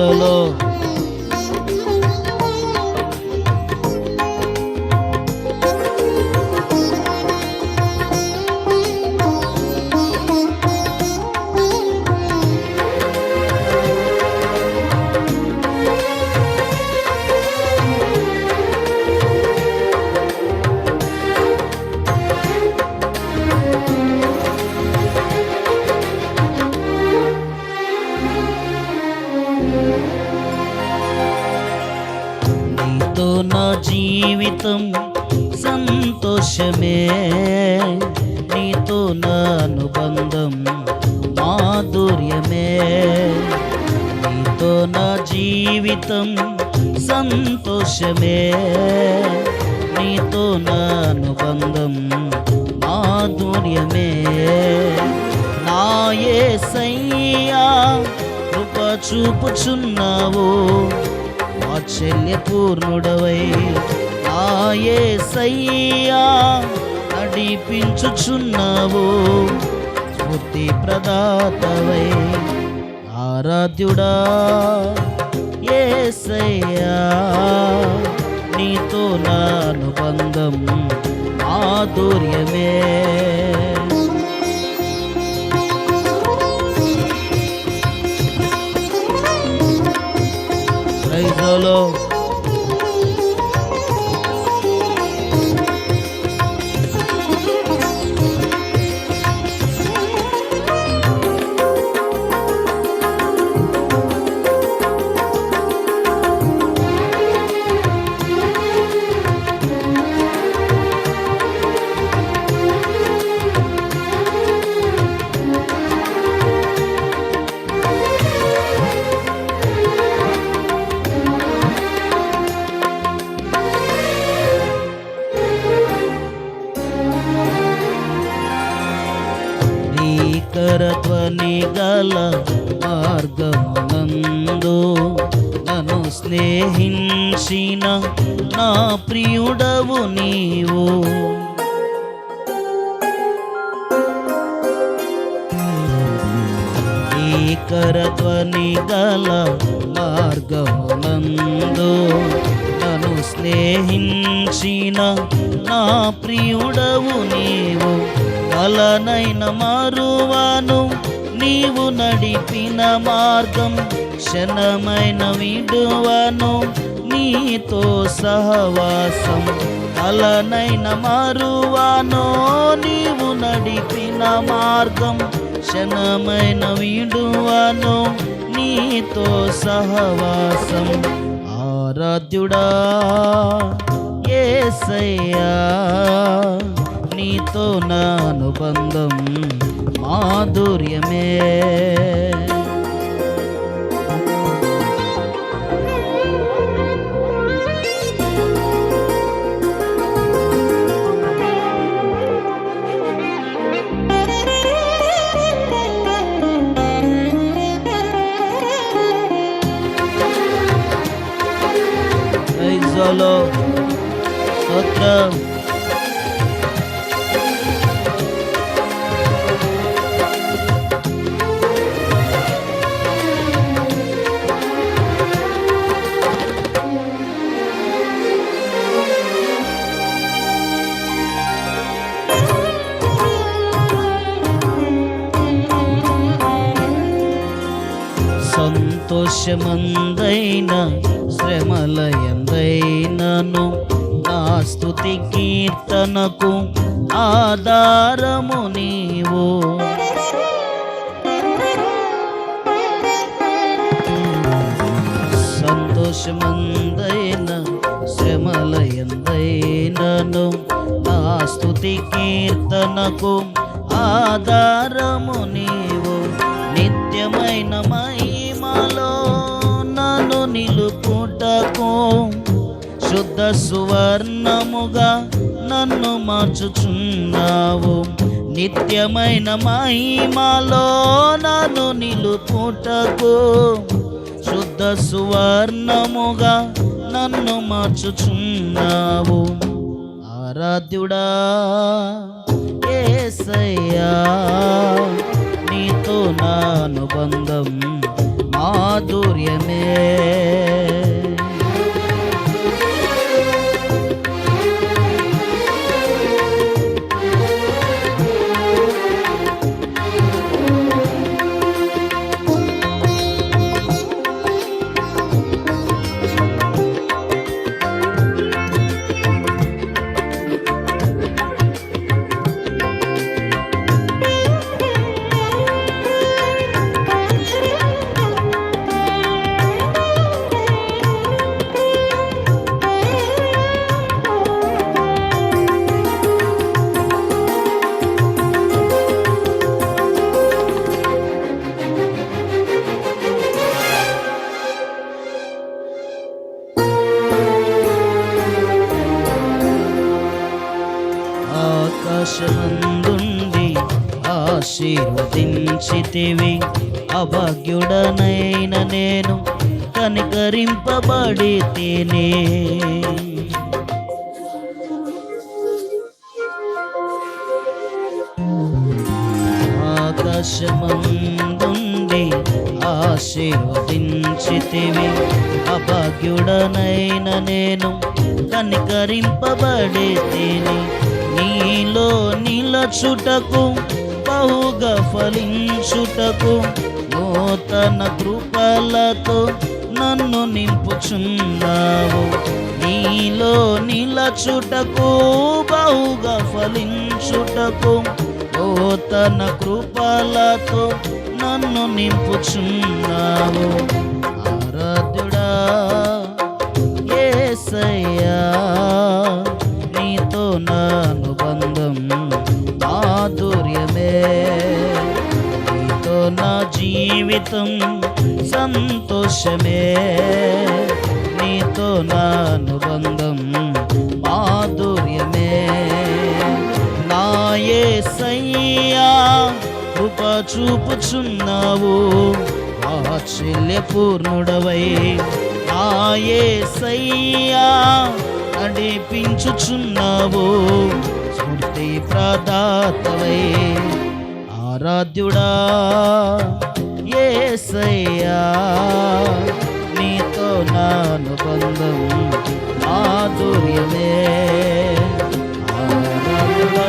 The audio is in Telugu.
solo. జీవితం సంతోషమే. నీతో నా అనుబంధం మాధుర్యమే. నీతో నా జీవితం సంతోషమే. నీతో నా అనుబంధం మాధుర్యమే. నాయే సయ్యా కృప చూపుచున్నావు. వాత్సల్య ఆయే సయ్యా నడిపించుచున్నావు. స్ఫూర్తి ప్రదాతవై ఆరాధ్యుడా ఏసయ్యా నీతో నా అనుబంధం మాధుర్యమే. এই ঝলক స్నేహించిన నా ప్రియుడవు నీవు. భీకరధ్వని గల మార్గమునందు నన్ను స్నేహించిన నా ప్రియుడవు నీవు. అలనైన మారువాను నీవు నడిపిన మార్గం క్షణమైన విడువను నీతో సహవాసం అలనైన మారువాను నీవు నడిపిన మార్గం క్షణమైన విడువను నీతో సహవాసం. ఆరాధ్యుడా ఏసయ్యా నీతో నా అనుబంధం మాధుర్యమే. চলো সত্রাম సంతోషమందైన శ్రమలయందైనను. నా స్థుతి కీర్తనకు ఆధారము నీవు. సంతోషమందైన శ్రమలయందైనను. నా స్థుతి కీర్తనకు ఆధారము నీవు. నిత్యమైన మై నిలుపుటకు శుద్ధ సువర్ణముగా నన్ను మార్చుచున్నావు. నిత్యమైన మహిమలో నన్ను నిలుపుటకు శుద్ధ సువర్ణముగా నన్ను మార్చుచున్నావు. ఆరాధ్యుడా ఏసయ్యా నీతో నా అనుబంధం మాధుర్యమే. ఆకాశమందుండి ఆశీర్వదించితివి. అభాగ్యుడనైన నేను కనికరింపబడి తినే. ఆకాశమందుండి ఆశీర్వదించితివి. అభాగ్యుడనైన నేను కనికరింపబడి తిని. నిలచుటకు బహుగా ఫలించుటకు నూతన కృపలతో నన్ను నింపుచున్నావు. నీలో నిలచుటకు బహుగా ఫలించుటకు నూతన కృపలతో నన్ను నింపుచున్నావు. ఆరాధుడా ఏసయ్యా జీవితం సంతోషమే. నీతో నా అనుబంధం మాధుర్యమే. నాయే సయ్యా కృప చూపుచున్నావు. వాత్సల్య నాయే సయ్యా నడిపించుచున్నావు. స్మృతి ప్రదాతవై ఆరాధ్యుడా ఏసయ్యా నీతో నాను బంధం మాధుర్యమే. ఆరాధ్యుడా